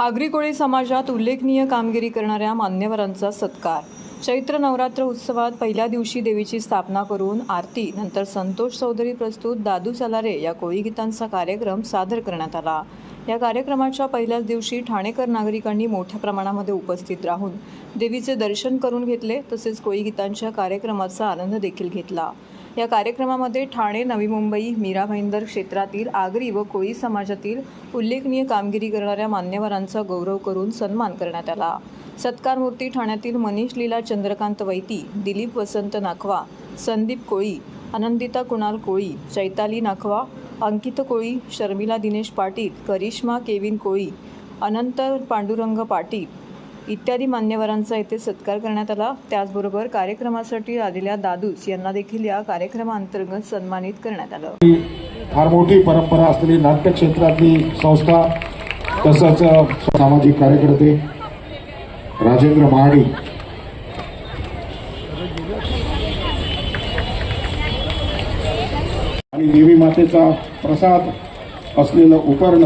आगरी कोळी समाजात उल्लेखनीय कामगिरी करणाऱ्या मान्यवरांचा सत्कार. चैत्र नवरात्र उत्सवात पहिल्या दिवशी देवीची स्थापना करून आरती नंतर संतोष चौधरी प्रस्तुत दादू सलारे या कोळी गीतांचा कार्यक्रम सादर करण्यात आला. या कार्यक्रमाच्या पहिल्याच दिवशी ठाणेकर नागरिकांनी मोठ्या प्रमाणामध्ये उपस्थित राहून देवीचे दर्शन करून घेतले तसेच कोळी गीतांच्या कार्यक्रमाचा आनंद देखील घेतला. या कार्यक्रमामध्ये ठाणे नवी मुंबई मीरा भाईंदर क्षेत्रातील आगरी व कोळी समाजातील उल्लेखनीय कामगिरी करणाऱ्या मान्यवरांचा गौरव करून सन्मान करण्यात आला. सत्कार मूर्ती ठाण्यातील मनीष लीला चंद्रकांत वैती दिलीप वसंत नाखवा संदीप कोळी आनंदिता कुणाल कोळी चैताली नाखवा अंकित कोळी शर्मिला दिनेश पाटील करिश्मा केविन कोळी अनंत पांडुरंग पाटील इत्यादी मान्यवरांचा येथे सत्कार करण्यात आला. त्याचबरोबर कार्यक्रमासाठी आलेल्या दादूस यांना देखील या कार्यक्रमाअंतर्गत सन्मानित करण्यात आलं. फार मोठी परंपरा असलेली नाट्य क्षेत्रातली संस्था तसंच सामाजिक कार्यकर्ते राजेंद्र महाडी आणि देवी मातेचा प्रसाद असलेलं उपकरण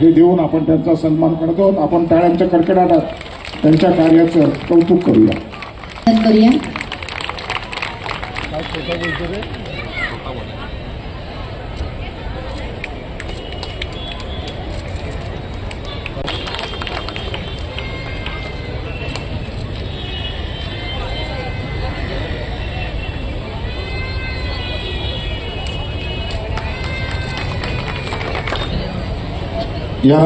हे देऊन आपण त्यांचा सन्मान करतो. आपण टाळ्यांच्या कडकडाटात त्यांच्या कार्याचं कौतुक करूया. या.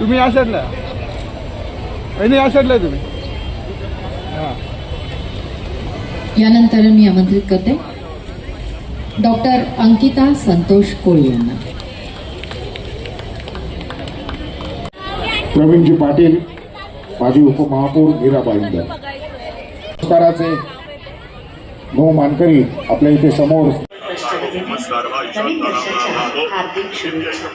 तुम्ही या साईडला वहिनी या साईडला तुम्ही. यानंतर मी आमंत्रित करते. डॉक्टर अंकिता संतोष कोळी यांना. प्रवीणजी पाटील माजी उपमहापौर मीरा बाईंदर पुरस्काराचे नऊ मानकरी आपल्या इथे समोर. नवीन वर्षाच्या हार्दिक शुभेच्छा.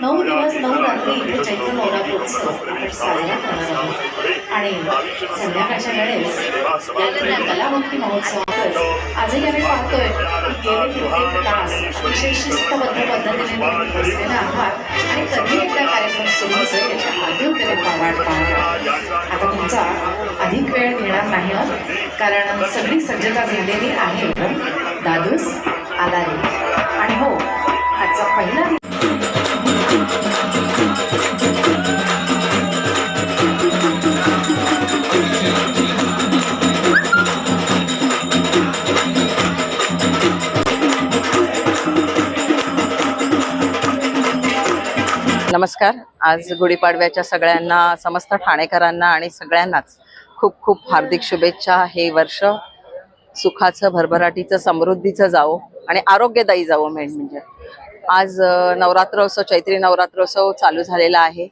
नऊ दिवस नऊ रात्री इथे चैत्र नवरात्रोत्सव आपण साजरा करणार आहोत. आणि संध्याकाळच्या वेळेस या ठिकाणी कलामुक्ती महोत्सवातच आजही आम्ही पाहतोय की गेले कित्येक तास अतिशय शिस्तबद्ध पद्धतीने बसलेला आहात आणि कधी एकदा कार्यक्रम सुरू होतोय याच्या आतुरतेने वाट पाहत आता तुमचा अधिक वेळ घेणार नाही कारण सगळी सज्जता झालेली आहे. दादूस आला रे आणि हो, हो. आजचा पहिला दिवस. नमस्कार. आज गुढीपाडव्याच्या सगळ्यांना समस्त ठाणेकरांना आणि सगळ्यांनाच खूप खूप हार्दिक शुभेच्छा. हे वर्ष सुखाचं भरभराटीचं समृद्धीचं जावो. आणि आरोग्यदायी जावं मेन म्हणजे. आज नवरात्रोत्सव चैत्री नवरात्रोत्सव चालू झालेला आहे.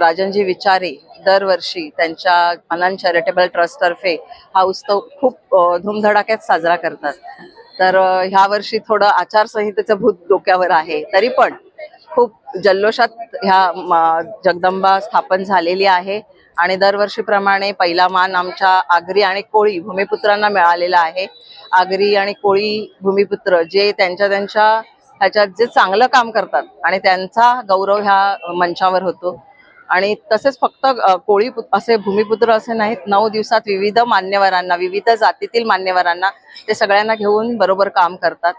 राजनजी विचारे दरवर्षी त्यांच्या आनंद चॅरिटेबल ट्रस्टतर्फे हा उत्सव खूप धूमधडाक्यात साजरा करतात. तर ह्या वर्षी थोडं आचारसंहितेचं भूत डोक्यावर आहे. तरी पण खूप जल्लोषात ह्या जगदंबा स्थापन झालेली आहे. आणि दरवर्षीप्रमाणे पहिला मान आमच्या आगरी आणि कोळी भूमिपुत्रांना मिळालेला आहे. आगरी आणि कोळी भूमिपुत्र जे त्यांच्या त्यांच्या ह्याच्यात जे चांगलं काम करतात आणि त्यांचा गौरव ह्या मंचावर होतो. आणि तसेच फक्त कोळी असे भूमिपुत्र असे नाहीत नऊ दिवसात विविध मान्यवरांना विविध जातीतील मान्यवरांना ते सगळ्यांना घेऊन बरोबर काम करतात.